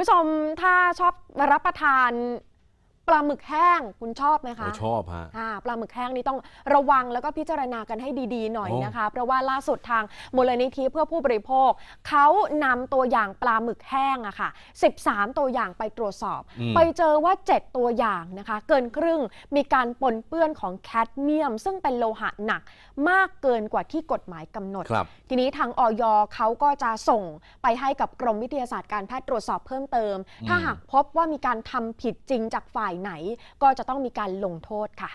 ผู้ชมถ้าชอบรับประทาน ปลาหมึกแห้งคุณชอบไหมคะโอ้ชอบฮะอ่าปลาหมึกแห้งนี่ต้องระวังแล้วก็พิจารณากันให้ดีๆหน่อยโอ้นะคะ เพราะว่าล่าสุดทางมูลนิธิเพื่อผู้บริโภค เขานำตัวอย่างปลาหมึกแห้งอะค่ะ 13 ตัวอย่างไปตรวจสอบอืมไปเจอว่า 7 ตัวอย่างนะคะ เกินครึ่งมีการปนเปื้อนของแคดเมียม ซึ่งเป็นโลหะหนักมากเกินกว่าที่กฎหมายกำหนดครับทีนี้ทางออยเขาก็จะส่งไปให้กับกรมวิทยาศาสตร์การแพทย์ตรวจสอบเพิ่มเติมอืมถ้าหากพบว่ามีการทำผิดจริงจากฝ่ายไหน ก็จะต้องมีการลงโทษค่ะ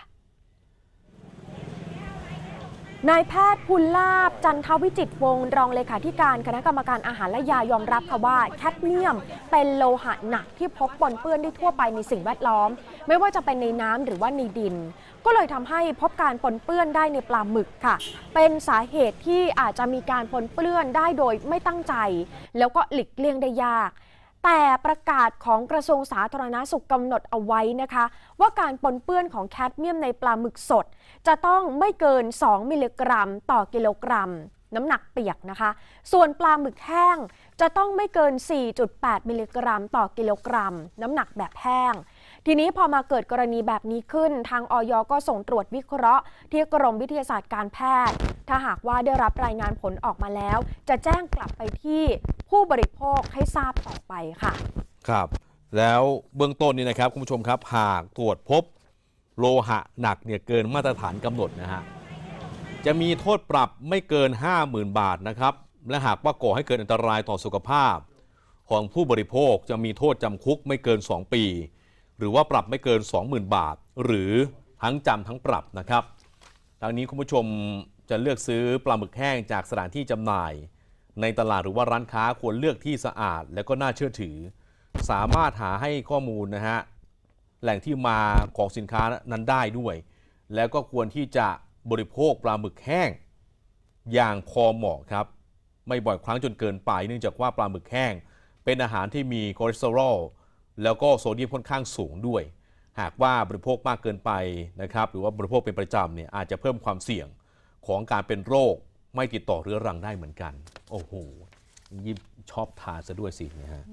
นายแพทย์พุลลาบ จันทวิจิตวงรองเลขาธิการคณะกรรมการอาหารและยายอมรับค่ะว่าแคดเมียม เป็นโลหะหนักที่พบปนเปื้อนได้ทั่วไปในสิ่งแวดล้อม ไม่ว่าจะเป็นในน้ำหรือว่าในดิน ก็เลยทำให้พบการปนเปื้อนได้ในปลาหมึกค่ะ เป็นสาเหตุที่อาจจะมีการปนเปื้อนได้โดยไม่ตั้งใจ แล้วก็หลีกเลี่ยงได้ยาก แต่ประกาศของกระทรวงสาธารณาสุขกำหนดเอาไว้นะคะ ว่าการปนเปื้อนของแคดเมียมในปลาหมึกสด จะต้องไม่เกิน 2 มิลลิกรัม ต่อกิโลกรัม น้ำหนักเปียกนะคะ ส่วนปลาหมึกแห้งจะต้องไม่เกิน 4.8 มิลลิกรัม ต่อกิโลกรัม น้ำหนักแบบแห้งทีนี้พอมาเกิดกรณีแบบนี้ขึ้น ทางออยก็ส่งตรวจวิเคราะห์ ที่กรมวิทยาศาสตร์การแพทย์ ถ้าหากว่าได้รับรายงานผลออกมาแล้ว จะแจ้งกลับไปที่ ผู้บริโภคให้ทราบต่อไปค่ะ ครับ แล้วเบื้องต้นนี่นะครับคุณผู้ชมครับ หากตรวจพบโลหะหนักเนี่ยเกินมาตรฐานกำหนดนะฮะ จะมีโทษปรับไม่เกิน 50,000 บาทนะครับ และหากว่าก่อให้เกิดอันตรายต่อสุขภาพ ของผู้บริโภคจะมีโทษจำคุกไม่เกิน 2 ปี หรือว่าปรับไม่เกิน 20,000 บาท หรือทั้งจำทั้งปรับนะครับดังนี้คุณผู้ชมจะเลือกซื้อปลาหมึกแห้งจากสถานที่จำหน่าย ในตลาดหรือว่าร้านค้าควรเลือกที่สะอาด และก็น่าเชื่อถือ สามารถหาให้ข้อมูลนะฮะแหล่งที่มาของสินค้านั้นได้ด้วย แล้วก็ควรที่จะบริโภคปลาหมึกแห้ง อย่างพอเหมาะครับ ไม่บ่อยครั้งจนเกินไป เนื่องจากว่าปลาหมึกแห้ง เป็นอาหารที่มีคอเลสเตอรอลแล้วก็โซเดียมค่อนข้างสูงด้วย หากว่าบริโภคมากเกินไปนะครับ หรือว่าบริโภคเป็นประจำเนี่ยอาจจะเพิ่มความเสี่ยงของการเป็นโรค ไม่ติดต่อเรื้อรังได้เหมือนกัน โอ้โหยิ่งชอบทานซะด้วยสิเนะฮะ